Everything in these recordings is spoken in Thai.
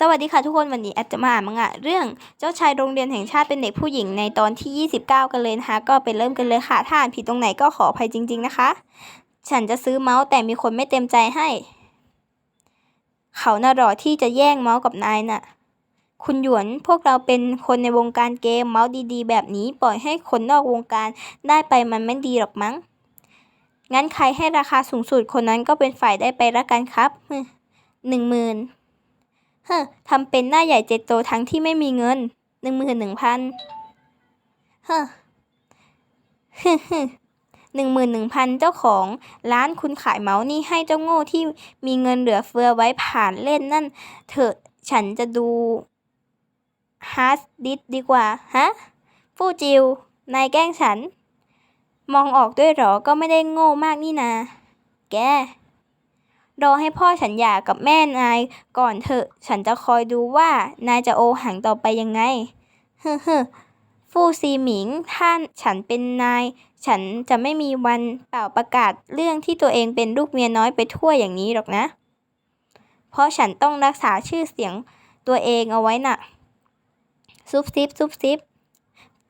สวัสดีค่ะทุกคนวันนี้แอดจะมาอ่านมังงะเรื่องเจ้าชายโรงเรียนแห่งชาติเป็นเด็กผู้หญิงในตอนที่ 29 กันเลยนะคะก็ไปเริ่มกันเลยค่ะถ้าอ่านผิดตรงไหนก็ขออภัยจริง ๆนะคะ ฉันจะซื้อเมาส์แต่มีคนไม่เต็มใจให้ เขาน่ารอที่จะแย่งเมาส์กับนายน่ะ คุณหยวนพวกเราเป็นคนในวงการเกมเมาส์ดีๆ แบบนี้ปล่อยให้คนนอกวงการได้ไปมันไม่ดีหรอกมั้งงั้นใครให้ราคาสูงสุดคนนั้นก็เป็นฝ่ายได้ไปละกันครับหนึ่งหมื่น เฮ้อทำเป็นหน้าใหญ่เจ็ดโตทั้งที่ไม่มีเงินหนึ่งหมื่นหนึ่งพันเฮ้อฮึฮึหนึ่งหมื่นหนึ่งพันเจ้าของร้านคุณขายเมาส์นี่ให้เจ้าโง่ที่มีเงินเหลือเฟือไว้ผ่านเล่นนั่น เถอะฉันจะดูฮาร์ดดิสดีกว่า ฮะ ฟู่จิว นายแกล้งฉัน มองออกด้วยหรอก็ไม่ได้โง่มากนี่นา แก รอให้พ่อฉันหย่ากับแม่นายก่อนเถอะ ฉันจะคอยดูว่านายจะโอหังต่อไปยังไง เฮ้อเฮ้อฟู่ซีหมิงท่านฉันเป็นนาย ฉันจะไม่มีวันเป่าประกาศเรื่องที่ตัวเองเป็นลูกเมียน้อยไปทั่วอย่างนี้หรอกนะ เพราะฉันต้องรักษาชื่อเสียงตัวเองเอาไว้น่ะ ซุบซิบซุบซิบ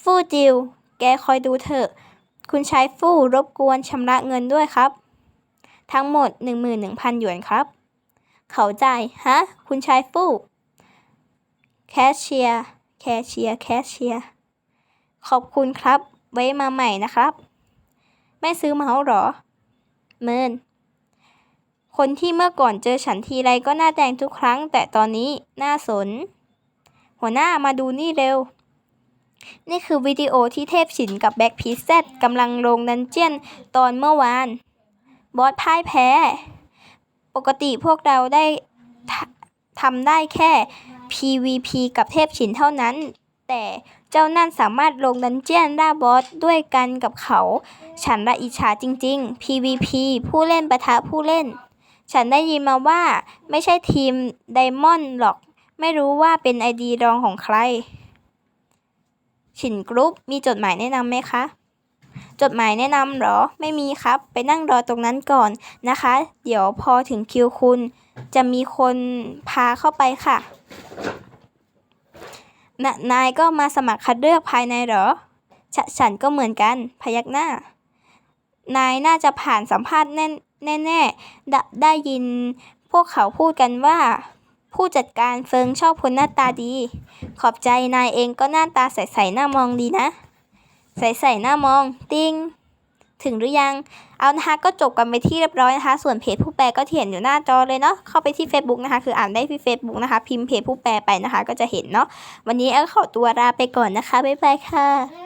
ฟู่จิว แกคอยดูเถอะ คุณชายฟู่รบกวนชำระเงินด้วยครับ ทั้งหมด 11,000 หยวนครับ เขาจ่ายฮะ คุณชายฟู่แคชเชียร์แคชเชียร์แคชเชียร์ขอบคุณครับ ไว้มาใหม่นะครับ ไม่ซื้อเมาส์เหรอ เมิน คนที่เมื่อก่อนเจอฉันทีไรก็หน้าแดงทุกครั้ง แต่ตอนนี้หน้าสน หัวหน้ามาดูนี่เร็ว นี่คือวิดีโอที่เทพฉินกับแบ็คพีเซตกำลังลงดันเจียนตอนเมื่อวาน บอสพ่ายแพ้ ปกติพวกเราได้ทำได้แค่ PVP กับเทพฉินเท่านั้น แต่เจ้านั่นสามารถลงดันเจียนล่าบอสด้วยกันกับเขา ฉันละอิจฉาจริง ๆ PVP ผู้เล่นปะทะผู้เล่น ฉันได้ยินมาว่าไม่ใช่ทีมไดมอนด์หรอก ไม่รู้ว่าเป็นไอดีรองของใคร ฉินกรุ๊ปมีจดหมายแนะนำไหมคะ จดหมายแนะนำหรอ ไม่มีครับ ไปนั่งรอตรงนั้นก่อนนะคะ เดี๋ยวพอถึงคิวคุณ จะมีคนพาเข้าไปค่ะนนายก็มาสมัครคัดเลือกภายในหรอฉฉันก็เหมือนกัน พยักหน้า นายน่าจะผ่านสัมภาษณ์แน่แน่แน่ได้ได้ยินพวกเขาพูดกันว่า ผู้จัดการเฟิงชอบคนหน้าตาดี ขอบใจนายเองก็หน้าตาใสๆหน้ามองดีนะ ใส่ๆหน้ามอง ติ้ง ถึงหรือยัง เอานะคะก็จบกันไปที่เรียบร้อยนะคะ ส่วนเพจผู้แปลก็เขียนอยู่หน้าจอเลยเนาะ เข้าไปที่ Facebook นะคะ คืออ่านได้ที่ Facebook นะคะ พิมพ์เพจผู้แปลไปนะคะ ก็จะเห็นเนาะ วันนี้แอลขอตัวลาไปก่อนนะคะ บ๊ายบายค่ะ